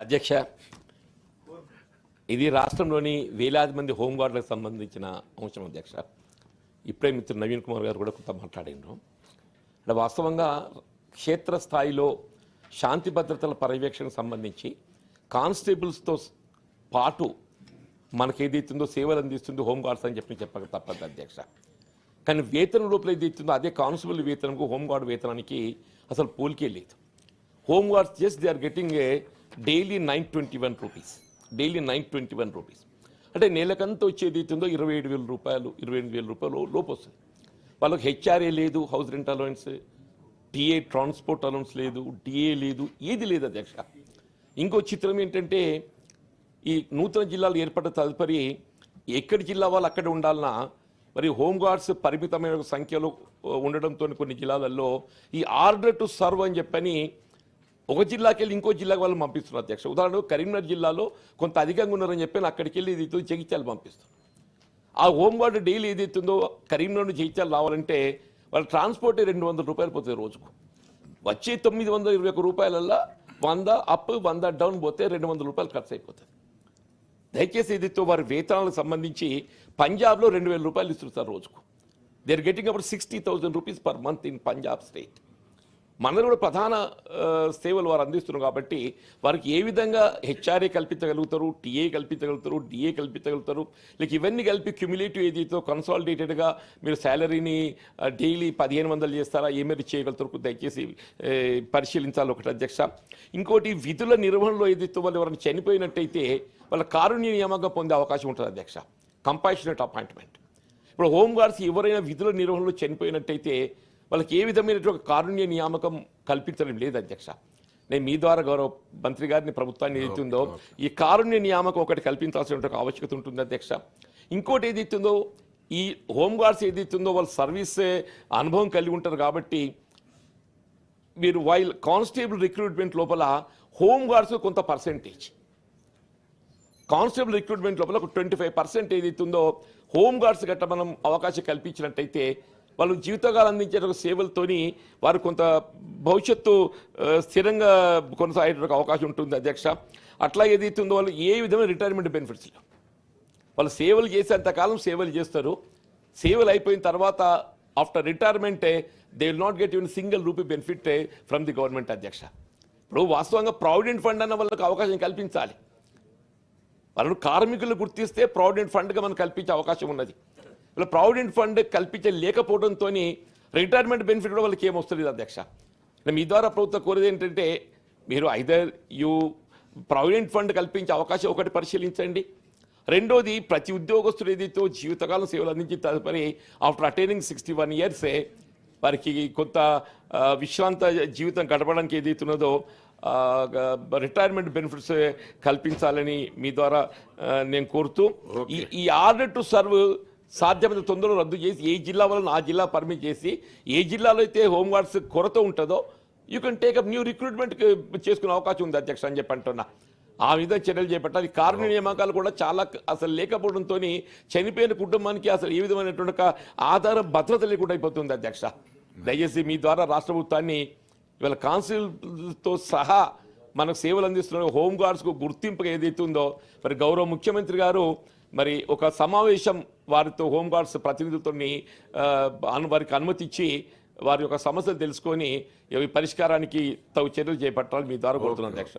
అధ్యక్ష ఇది రాష్ట్రంలోని వేలాది మంది హోంగార్డులకు సంబంధించిన అంశం అధ్యక్ష. ఇప్పుడే మిత్రుడు నవీన్ కుమార్ గారు కూడా కొంత మాట్లాడినారు అంటే వాస్తవంగా క్షేత్రస్థాయిలో శాంతి భద్రతల పర్యవేక్షణకు సంబంధించి కానిస్టేబుల్స్తో పాటు మనకి ఏదైతుందో సేవలు అందిస్తుందో హోంగార్డ్స్ అని చెప్పి చెప్పక తప్పదు అధ్యక్ష. కానీ వేతనం ఏది ఏదైతుందో అదే కానిస్టేబుల్ వేతనంకు హోంగార్డ్ వేతనానికి అసలు పోలికే లేదు. Home guards just they are getting a daily nine twenty one rupees. Daily nine twenty one rupees. అంటే నెలకంతా వచ్చేది ఉందో ఇరవై ఏడు వేల రూపాయలు ఇరవై ఎనిమిది వేల రూపాయలు లోపు వస్తుంది. వాళ్ళకి హెచ్ఆర్ఏ లేదు house rent allowance TA transport allowance లేదు డిఏ లేదు ఏది లేదు అధ్యక్ష. ఇంకో చిత్రం ఏంటంటే ఈ నూతన జిల్లాలు ఏర్పడ్డ తదుపరి ఎక్కడి జిల్లా వాళ్ళు అక్కడ ఉండాలన్నా మరి హోంగార్డ్స్ పరిమితమైన సంఖ్యలో ఉండడంతో కొన్ని జిల్లాలలో ఈ ఆర్డర్ టు సర్వ్ అని చెప్పని ఒక జిల్లాకి వెళ్ళి ఇంకో జిల్లాకి వాళ్ళు పంపిస్తున్నారు అధ్యక్ష. ఉదాహరణకు కరీంనగర్ జిల్లాలో కొంత అధికంగా ఉన్నారని చెప్పి అక్కడికి వెళ్ళి ఇది జగిత్యాలు పంపిస్తున్నారు ఆ హోంగార్డ్ డైలీ ఏదైతుందో కరీంనగర్ నుంచి జగిత్యాలు రావాలంటే వాళ్ళ ట్రాన్స్పోర్ట్ రెండు వందల రూపాయలు పోతుంది రోజుకు. వచ్చే తొమ్మిది వందల ఇరవై ఒక్క రూపాయలల్లో వంద అప్ వంద డౌన్ పోతే రెండు వందల రూపాయలు ఖర్చు అయిపోతుంది దయచేసి ఏదైతే వారి వేతనాలకు సంబంధించి పంజాబ్లో రెండు వేల రూపాయలు ఇస్తున్నారు రోజుకు. They are getting about sixty thousand rupees per month in Punjab state మనలో కూడా ప్రధాన సేవలు వారు అందిస్తున్నారు కాబట్టి వారికి ఏ విధంగా హెచ్ఆర్ఏ కల్పించగలుగుతారు టీఏ కల్పించగలుగుతారు డిఏ కల్పించగలుగుతారు లేక ఇవన్నీ కలిపి క్యుములేటివ్ ఏదైతే కన్సాలిడేటెడ్గా మీరు శాలరీని డైలీ పదిహేను వందలు చేస్తారా ఏమేమి చేయగలుగుతారు దయచేసి పరిశీలించాలి ఒకటి అధ్యక్ష. ఇంకోటి విధుల నిర్వహణలో ఏదైతే వాళ్ళు ఎవరైనా చనిపోయినట్టయితే వాళ్ళ కారుణ్య నియామకంగా పొందే అవకాశం ఉంటుంది అధ్యక్ష. కంపాషనెట్ అపాయింట్మెంట్ ఇప్పుడు హోంగార్డ్స్ ఎవరైనా విధుల నిర్వహణలో చనిపోయినట్టయితే వాళ్ళకి ఏ విధమైనటువంటి కారుణ్య నియామకం కల్పించడం లేదు అధ్యక్ష. నేను మీ ద్వారా గౌరవ మంత్రి గారిని ప్రభుత్వాన్ని ఏదైతుందో ఈ కారుణ్య నియామకం ఒకటి కల్పించాల్సిన ఆవశ్యకత ఉంటుంది అధ్యక్ష. ఇంకోటి ఏదైతుందో ఈ హోంగార్డ్స్ ఏదైతుందో వాళ్ళ సర్వీస్ అనుభవం కలిగి ఉంటారు కాబట్టి మీరు వైల్ కానిస్టేబుల్ రిక్రూట్మెంట్ లోపల హోమ్ గార్డ్స్ కొంత పర్సెంటేజ్. కానిస్టేబుల్ రిక్రూట్మెంట్ లోపల ఒక ట్వంటీ ఫైవ్ పర్సెంట్ ఏదైతే ఉందో హోమ్ గార్డ్స్ గట్ట మనం అవకాశం కల్పించినట్టయితే వాళ్ళు జీవితకాలం అందించే సేవలతోని వారు కొంత భవిష్యత్తు స్థిరంగా కొనసాగేటువంటి అవకాశం ఉంటుంది అధ్యక్ష. అట్లా ఏదైతే ఉందో వాళ్ళు ఏ విధమైన రిటైర్మెంట్ బెనిఫిట్స్ లేవు. వాళ్ళు సేవలు చేసేంతకాలం సేవలు చేస్తారు. సేవలు అయిపోయిన తర్వాత after రిటైర్మెంటే they will not get even single rupee benefit from the government అధ్యక్ష. ఇప్పుడు వాస్తవంగా ప్రావిడెంట్ ఫండ్ అన్న వాళ్ళకి అవకాశం కల్పించాలి. వాళ్ళను కార్మికులు గుర్తిస్తే ప్రావిడెంట్ ఫండ్గా మనం కల్పించే అవకాశం ఉన్నది. ఇలా ప్రావిడెంట్ ఫండ్ కల్పించే లేకపోవడంతో రిటైర్మెంట్ బెనిఫిట్ కూడా వాళ్ళకి ఏమొస్తలేదు అధ్యక్ష. మీ ద్వారా ప్రభుత్వం కోరేది ఏంటంటే మీరు ఐదర్ యూ ప్రావిడెంట్ ఫండ్ కల్పించే అవకాశం ఒకటి పరిశీలించండి. రెండోది ప్రతి ఉద్యోగస్తుడు ఏదైతే జీవితకాలం సేవలు అందించిన తదుపరి ఆఫ్టర్ అటైనింగ్ సిక్స్టీ వన్ ఇయర్సే వారికి కొంత ఆ, విశ్రాంత జీవితం గడపడానికి ఏదైతున్నదో రిటైర్మెంట్ బెనిఫిట్స్ కల్పించాలని మీ ద్వారా నేను కోరుతూ ఈ ఆర్డర్ టు సర్వ్ సాధ్యమైన తొందరలో రద్దు చేసి ఏ జిల్లా వాళ్ళని ఆ జిల్లా పర్మిట్ చేసి ఏ జిల్లాలో అయితే హోంగార్డ్స్ కొరత ఉంటుందో you can take up new recruitment చేసుకునే అవకాశం ఉంది అధ్యక్ష అని చెప్పి అంటున్నా. ఆ విధంగా చర్యలు చేపట్టాలి. కారణ నియామకాలు కూడా చాలా అసలు లేకపోవడంతో చనిపోయిన కుటుంబానికి అసలు ఏ విధమైనటువంటి ఒక ఆధార భద్రత లేకుండా అయిపోతుంది అధ్యక్ష. దయచేసి మీ ద్వారా రాష్ట్ర ప్రభుత్వాన్ని ఇవాళ కాన్సిల్తో సహా మనకు సేవలు అందిస్తున్న హోమ్ గార్డ్స్కు గుర్తింపు ఏదైతే ఉందో మరి గౌరవ ముఖ్యమంత్రి గారు మరి ఒక సమావేశం వారితో హోమ్ గార్డ్స్ ప్రతినిధులతో వారికి అనుమతి ఇచ్చి వారి యొక్క సమస్యలు తెలుసుకొని ఇవి పరిష్కారానికి తగు చర్యలు చేపట్టాలని మీ ద్వారా కోరుతున్నాను అధ్యక్ష.